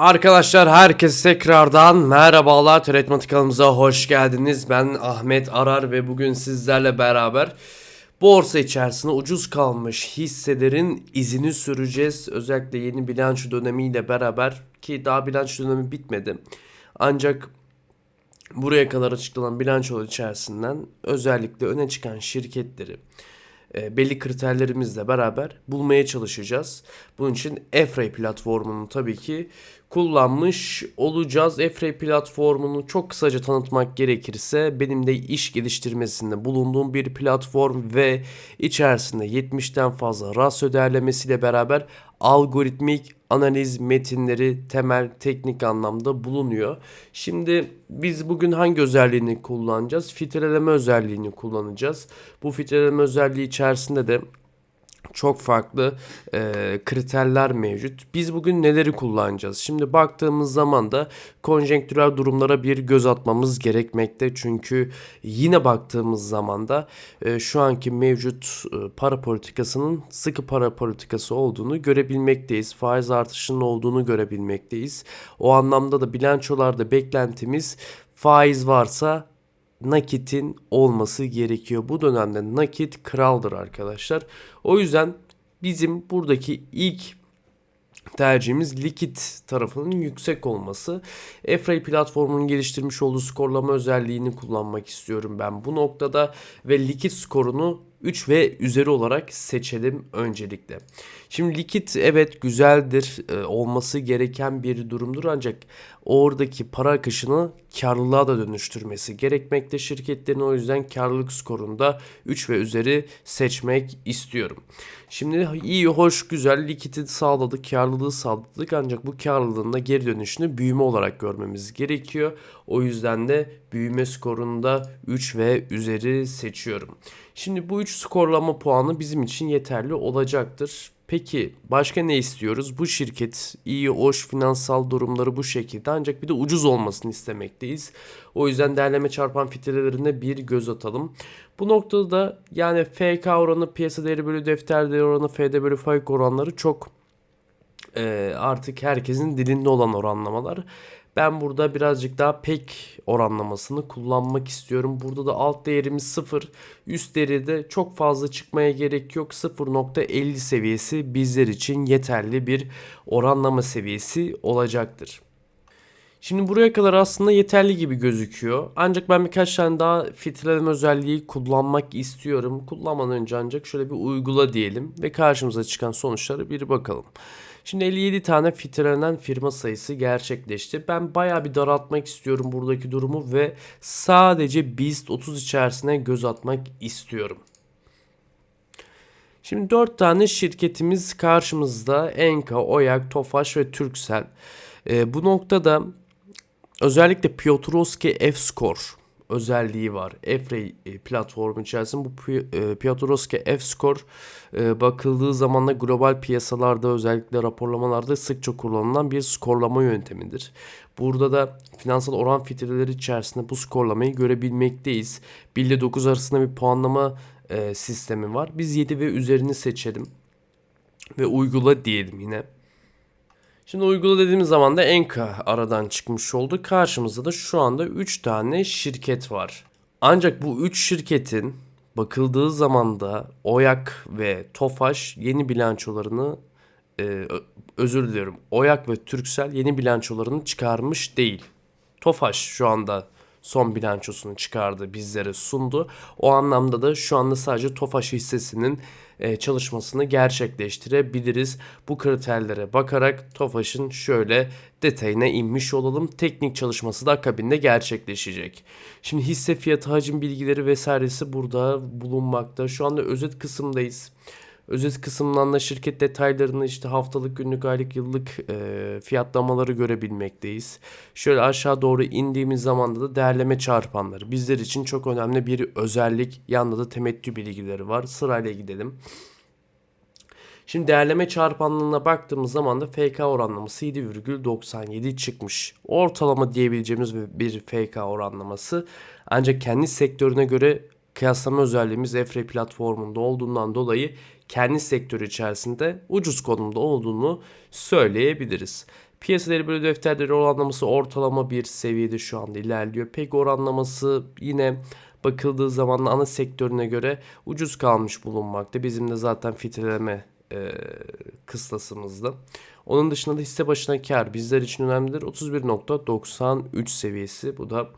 Arkadaşlar herkese tekrardan merhabalar. Trade kanalımıza hoş geldiniz. Ben Ahmet Arar ve bugün sizlerle beraber borsa içerisinde ucuz kalmış hisselerin izini süreceğiz. Özellikle yeni bilanço dönemiyle beraber ki daha bilanço dönemi bitmedi. Ancak buraya kadar açıklanan bilançolar içerisinden özellikle öne çıkan şirketleri e, belli kriterlerimizle beraber bulmaya çalışacağız. Bunun için Efray platformunu tabii ki kullanmış olacağız. Efray platformunu çok kısaca tanıtmak gerekirse benim de iş geliştirmesinde bulunduğum bir platform ve içerisinde 70'ten fazla rasyo değerlemesiyle beraber algoritmik analiz metinleri temel teknik anlamda bulunuyor. Şimdi biz bugün hangi özelliğini kullanacağız? Filtreleme özelliğini kullanacağız. Bu filtreleme özelliği içerisinde de çok farklı e, kriterler mevcut. Biz bugün neleri kullanacağız? Şimdi baktığımız zaman da konjonktürel durumlara bir göz atmamız gerekmekte. Çünkü yine baktığımız zaman da e, şu anki mevcut e, para politikasının sıkı para politikası olduğunu görebilmekteyiz. Faiz artışının olduğunu görebilmekteyiz. O anlamda da bilançolarda beklentimiz faiz varsa nakitin olması gerekiyor. Bu dönemde nakit kraldır arkadaşlar. O yüzden bizim buradaki ilk tercihimiz likit tarafının yüksek olması. Efray platformunun geliştirmiş olduğu skorlama özelliğini kullanmak istiyorum ben bu noktada ve likit skorunu 3 ve üzeri olarak seçelim öncelikle. Şimdi likit evet güzeldir e, olması gereken bir durumdur ancak oradaki para akışını karlılığa da dönüştürmesi gerekmekte. Şirketlerin o yüzden karlılık skorunda 3 ve üzeri seçmek istiyorum. Şimdi iyi, hoş, güzel likiti sağladık, karlılığı sağladık ancak bu karlılığın da geri dönüşünü büyüme olarak görmemiz gerekiyor. O yüzden de büyüme skorunda 3 ve üzeri seçiyorum. Şimdi bu 3 skorlama puanı bizim için yeterli olacaktır. Peki başka ne istiyoruz? Bu şirket iyi, hoş finansal durumları bu şekilde ancak bir de ucuz olmasını istemekteyiz. O yüzden değerleme çarpan filtrelerine bir göz atalım. Bu noktada da yani FK oranı, piyasa değeri bölü defter değeri oranı, FD bölü FAIK oranları çok e, artık herkesin dilinde olan oranlamalar. Ben burada birazcık daha pek oranlamasını kullanmak istiyorum. Burada da alt değerimiz 0. Üst değeri çok fazla çıkmaya gerek yok. 0.50 seviyesi bizler için yeterli bir oranlama seviyesi olacaktır. Şimdi buraya kadar aslında yeterli gibi gözüküyor. Ancak ben birkaç tane daha filtreleme özelliği kullanmak istiyorum. Kullanmadan önce ancak şöyle bir uygula diyelim ve karşımıza çıkan sonuçlara bir bakalım. Şimdi 57 tane filtrelenen firma sayısı gerçekleşti. Ben baya bir daraltmak istiyorum buradaki durumu ve sadece BIST 30 içerisine göz atmak istiyorum. Şimdi 4 tane şirketimiz karşımızda. Enka, Oyak, Tofaş ve Turkcell. Ee, bu noktada özellikle Piotrowski F-Score özelliği var. Efrey e, platformu içerisinde bu e, Piotrowski F-Score e, bakıldığı zaman da global piyasalarda özellikle raporlamalarda sıkça kullanılan bir skorlama yöntemidir. Burada da finansal oran filtreleri içerisinde bu skorlamayı görebilmekteyiz. 1 ile 9 arasında bir puanlama sistemi var. Biz 7 ve üzerini seçelim ve uygula diyelim yine. Şimdi uygula dediğimiz zaman da Enka aradan çıkmış oldu. Karşımızda da şu anda 3 tane şirket var. Ancak bu 3 şirketin bakıldığı zaman da Oyak ve Tofaş yeni bilançolarını e, özür diliyorum. Oyak ve Türksel yeni bilançolarını çıkarmış değil. Tofaş şu anda son bilançosunu çıkardı, bizlere sundu. O anlamda da şu anda sadece Tofaş hissesinin çalışmasını gerçekleştirebiliriz. Bu kriterlere bakarak Tofaş'ın şöyle detayına inmiş olalım. Teknik çalışması da akabinde gerçekleşecek. Şimdi hisse fiyatı, hacim bilgileri vesairesi burada bulunmakta. Şu anda özet kısımdayız. Özet kısımdan da şirket detaylarını işte haftalık, günlük, aylık, yıllık e, fiyatlamaları görebilmekteyiz. Şöyle aşağı doğru indiğimiz zaman da değerleme çarpanları bizler için çok önemli bir özellik. Yanında da temettü bilgileri var. Sırayla gidelim. Şimdi değerleme çarpanlığına baktığımız zaman da FK oranlaması 7,97 çıkmış. Ortalama diyebileceğimiz bir FK oranlaması. Ancak kendi sektörüne göre kıyaslama özelliğimiz Efre platformunda olduğundan dolayı kendi sektörü içerisinde ucuz konumda olduğunu söyleyebiliriz. Piyasa değeri bölü defter değeri oranlaması ortalama bir seviyede şu anda ilerliyor. Pek oranlaması yine bakıldığı zaman ana sektörüne göre ucuz kalmış bulunmakta. Bizim de zaten filtreleme e, kıstasımızda. Onun dışında da hisse başına kar bizler için önemlidir. 31.93 seviyesi. Bu da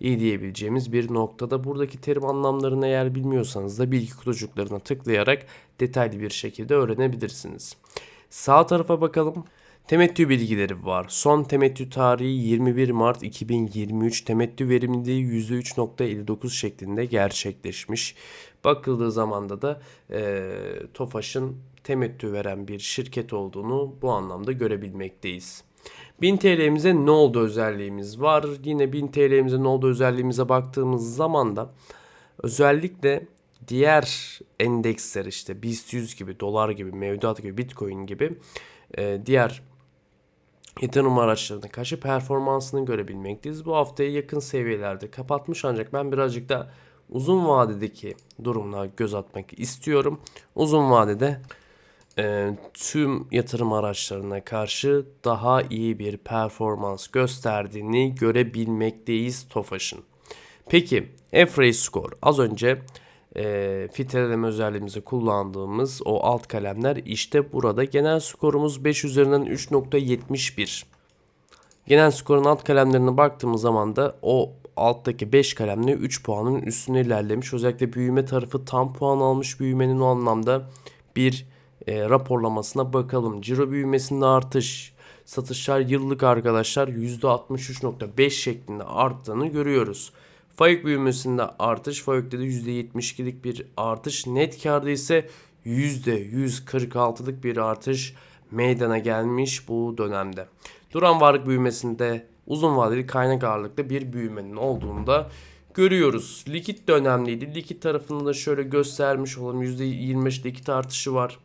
iyi diyebileceğimiz bir noktada. Buradaki terim anlamlarını eğer bilmiyorsanız da bilgi kutucuklarına tıklayarak detaylı bir şekilde öğrenebilirsiniz. Sağ tarafa bakalım. Temettü bilgileri var. Son temettü tarihi 21 Mart 2023. Temettü verimliliği %3.59 şeklinde gerçekleşmiş. Bakıldığı zamanda da e, TOFAŞ'ın temettü veren bir şirket olduğunu bu anlamda görebilmekteyiz. 1000 TL'mize ne oldu özelliğimiz var. Yine 1000 TL'mize ne oldu özelliğimize baktığımız zaman da özellikle diğer endeksler işte BIST 100 gibi, dolar gibi, mevduat gibi, bitcoin gibi e, diğer yatırım araçlarına karşı performansını görebilmekteyiz. Bu haftayı yakın seviyelerde kapatmış ancak ben birazcık da uzun vadedeki durumuna göz atmak istiyorum. Uzun vadede e, tüm yatırım araçlarına karşı daha iyi bir performans gösterdiğini görebilmekteyiz TOFAŞ'ın. Peki F-Ray Score az önce e, filtreleme özelliğimizi kullandığımız o alt kalemler işte burada. Genel skorumuz 5 üzerinden 3.71. Genel skorun alt kalemlerine baktığımız zaman da o alttaki 5 kalemle 3 puanın üstüne ilerlemiş. Özellikle büyüme tarafı tam puan almış büyümenin o anlamda bir e, raporlamasına bakalım. Ciro büyümesinde artış, satışlar yıllık arkadaşlar %63.5 şeklinde arttığını görüyoruz. Faik büyümesinde artış, Faik'te de %72'lik bir artış, net karda ise %146'lık bir artış meydana gelmiş bu dönemde. Duran varlık büyümesinde uzun vadeli kaynak ağırlıklı bir büyümenin olduğunu da görüyoruz. Likit de önemliydi. Likit tarafında da şöyle göstermiş olalım. %25 likit artışı var.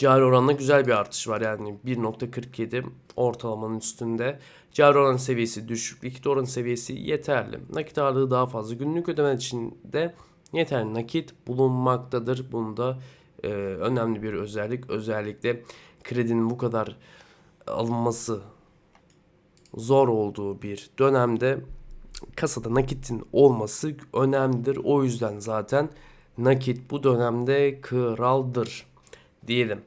Cari oranla güzel bir artış var yani 1.47 ortalamanın üstünde. Cari oran seviyesi düşük, likit oran seviyesi yeterli. Nakit ağırlığı daha fazla. Günlük ödeme için de yeterli nakit bulunmaktadır. Bunda e, önemli bir özellik. Özellikle kredinin bu kadar alınması zor olduğu bir dönemde kasada nakitin olması önemlidir. O yüzden zaten nakit bu dönemde kraldır diyelim.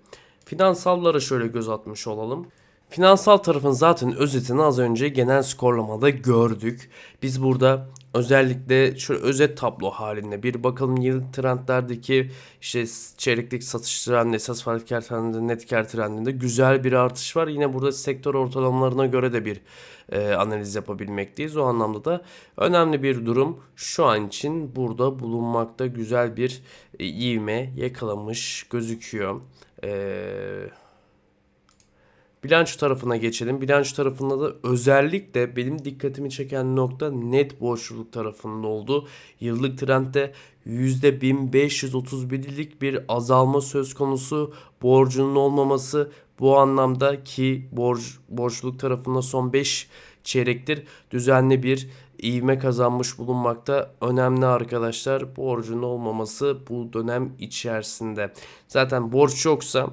Finansallara şöyle göz atmış olalım. Finansal tarafın zaten özetini az önce genel skorlamada gördük. Biz burada özellikle şu özet tablo halinde bir bakalım yıllık trendlerdeki işte çeyreklik satış trendinde, esas faaliyet kar trendinde, net kar trendinde güzel bir artış var. Yine burada sektör ortalamalarına göre de bir e, analiz yapabilmekteyiz. O anlamda da önemli bir durum şu an için burada bulunmakta güzel bir e, ivme yakalamış gözüküyor. Eee Bilanço tarafına geçelim. Bilanço tarafında da özellikle benim dikkatimi çeken nokta net borçluluk tarafında oldu. Yıllık trendde %1531'lik bir azalma söz konusu. Borcunun olmaması bu anlamda ki borç, borçluluk tarafında son 5 çeyrektir düzenli bir ivme kazanmış bulunmakta. Önemli arkadaşlar borcun olmaması bu dönem içerisinde. Zaten borç yoksa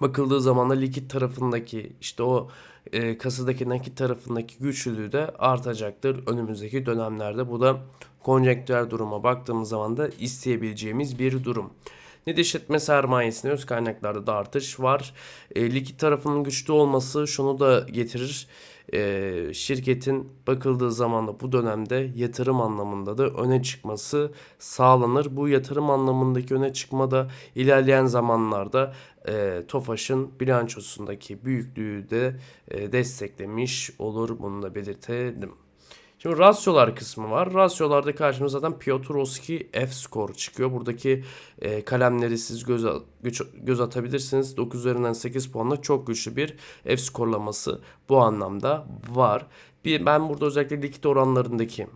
bakıldığı zaman da likit tarafındaki işte o e, kasadaki nakit tarafındaki güçlülüğü de artacaktır önümüzdeki dönemlerde. Bu da konjektürel duruma baktığımız zaman da isteyebileceğimiz bir durum. Net işletme sermayesinde öz kaynaklarda da artış var. E, likit tarafının güçlü olması şunu da getirir e, şirketin bakıldığı zaman da bu dönemde yatırım anlamında da öne çıkması sağlanır. Bu yatırım anlamındaki öne çıkma da ilerleyen zamanlarda e, TOFAŞ'ın bilançosundaki büyüklüğü de e, desteklemiş olur. Bunu da belirtelim. Şimdi rasyolar kısmı var. Rasyolarda karşımıza zaten Piotrowski F score çıkıyor. Buradaki e, kalemleri siz göz, göz, göz atabilirsiniz. 9 üzerinden 8 puanla çok güçlü bir F skorlaması bu anlamda var. Bir, ben burada özellikle likit oranlarındaki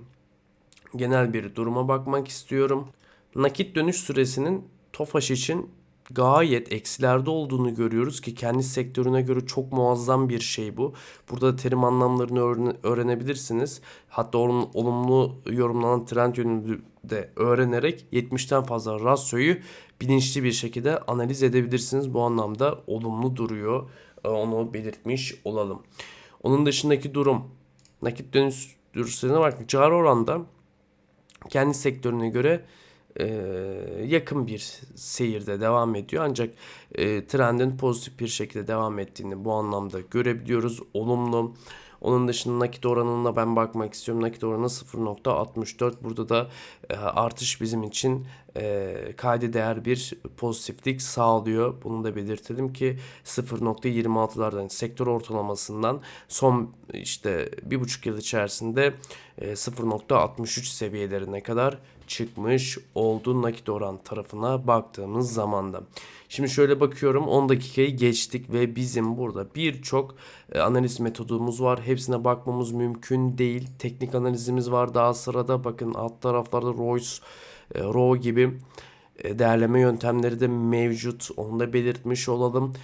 genel bir duruma bakmak istiyorum. Nakit dönüş süresinin TOFAŞ için gayet eksilerde olduğunu görüyoruz ki kendi sektörüne göre çok muazzam bir şey bu. Burada terim anlamlarını öğrene, öğrenebilirsiniz. Hatta onun olumlu yorumlanan trend yönünü de öğrenerek 70'ten fazla rasyoyu bilinçli bir şekilde analiz edebilirsiniz. Bu anlamda olumlu duruyor E, Onu belirtmiş olalım. Onun dışındaki durum nakit dönüş dürüstlüğüne bak cari oranda kendi sektörüne göre e, yakın bir seyirde devam ediyor. Ancak e, trendin pozitif bir şekilde devam ettiğini bu anlamda görebiliyoruz. Olumlu. Onun dışında nakit oranına ben bakmak istiyorum. Nakit oranı 0.64. Burada da e, artış bizim için e, kayda değer bir pozitiflik sağlıyor. Bunu da belirtelim ki 0.26'lardan sektör ortalamasından son işte bir buçuk yıl içerisinde e, 0.63 seviyelerine kadar çıkmış oldu nakit oran tarafına baktığımız zamanda. Şimdi şöyle bakıyorum 10 dakikayı geçtik ve bizim burada birçok e, analiz metodumuz var. Hepsine bakmamız mümkün değil. Teknik analizimiz var daha sırada. Bakın alt taraflarda Royce, e, Row gibi e, değerleme yöntemleri de mevcut. Onu da belirtmiş olalım.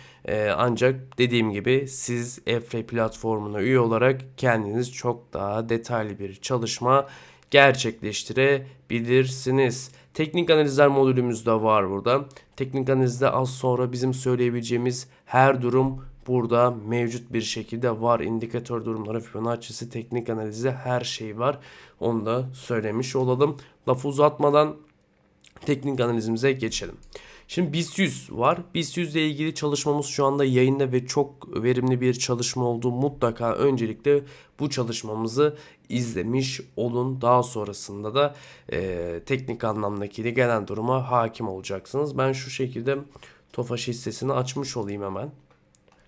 Ancak dediğim gibi siz Efre platformuna üye olarak kendiniz çok daha detaylı bir çalışma gerçekleştirebilirsiniz. Teknik analizler modülümüz de var burada. Teknik analizde az sonra bizim söyleyebileceğimiz her durum burada mevcut bir şekilde var. İndikatör durumları, Fibonacci'si, teknik analizi her şey var. Onu da söylemiş olalım. Lafı uzatmadan teknik analizimize geçelim. Şimdi BIST 100 var. BIST 100 ile ilgili çalışmamız şu anda yayında ve çok verimli bir çalışma oldu. Mutlaka öncelikle bu çalışmamızı izlemiş olun. Daha sonrasında da e, teknik anlamdaki gelen duruma hakim olacaksınız. Ben şu şekilde Tofaş hissesini açmış olayım hemen.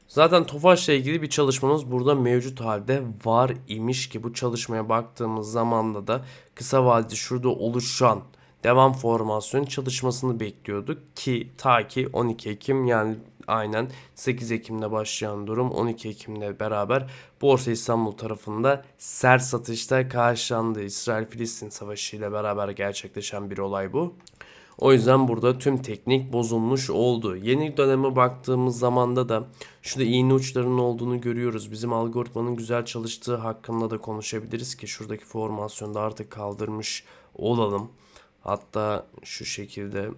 Zaten Tofaş'la ilgili bir çalışmamız burada mevcut halde var imiş ki bu çalışmaya baktığımız zamanda da kısa vadede şurada oluşan devam formasyon çalışmasını bekliyorduk ki ta ki 12 Ekim yani aynen 8 Ekim'de başlayan durum 12 Ekim'le beraber Borsa İstanbul tarafında sert satışta karşılandı. İsrail-Filistin savaşı ile beraber gerçekleşen bir olay bu. O yüzden burada tüm teknik bozulmuş oldu. Yeni döneme baktığımız zamanda da şurada iğne uçlarının olduğunu görüyoruz. Bizim algoritmanın güzel çalıştığı hakkında da konuşabiliriz ki şuradaki formasyonda artık kaldırmış olalım. Hatta şu şekilde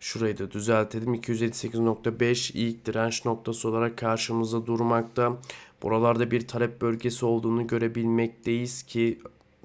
şurayı da düzeltelim. 258.5 ilk direnç noktası olarak karşımızda durmakta. Buralarda bir talep bölgesi olduğunu görebilmekteyiz ki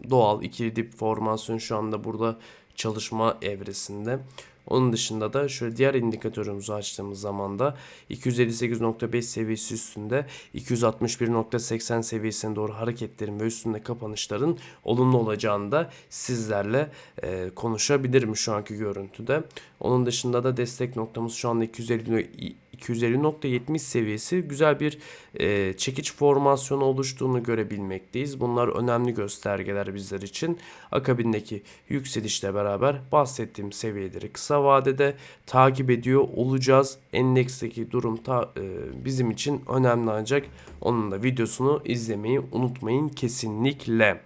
doğal ikili dip formasyon şu anda burada çalışma evresinde. Onun dışında da şöyle diğer indikatörümüzü açtığımız zaman da 258.5 seviyesi üstünde 261.80 seviyesine doğru hareketlerin ve üstünde kapanışların olumlu olacağını da sizlerle e, konuşabilirim şu anki görüntüde. Onun dışında da destek noktamız şu anda 250 250.70 seviyesi güzel bir e, çekiç formasyonu oluştuğunu görebilmekteyiz. Bunlar önemli göstergeler bizler için. Akabindeki yükselişle beraber bahsettiğim seviyeleri kısa vadede takip ediyor olacağız. Endeksteki durum ta, e, bizim için önemli ancak onun da videosunu izlemeyi unutmayın kesinlikle.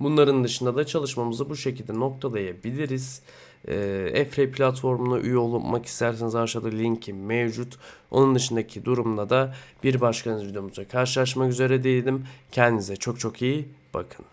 Bunların dışında da çalışmamızı bu şekilde noktalayabiliriz. E, Efre platformuna üye olmak isterseniz aşağıda linki mevcut. Onun dışındaki durumda da bir başka videomuzda karşılaşmak üzere değilim. Kendinize çok çok iyi bakın.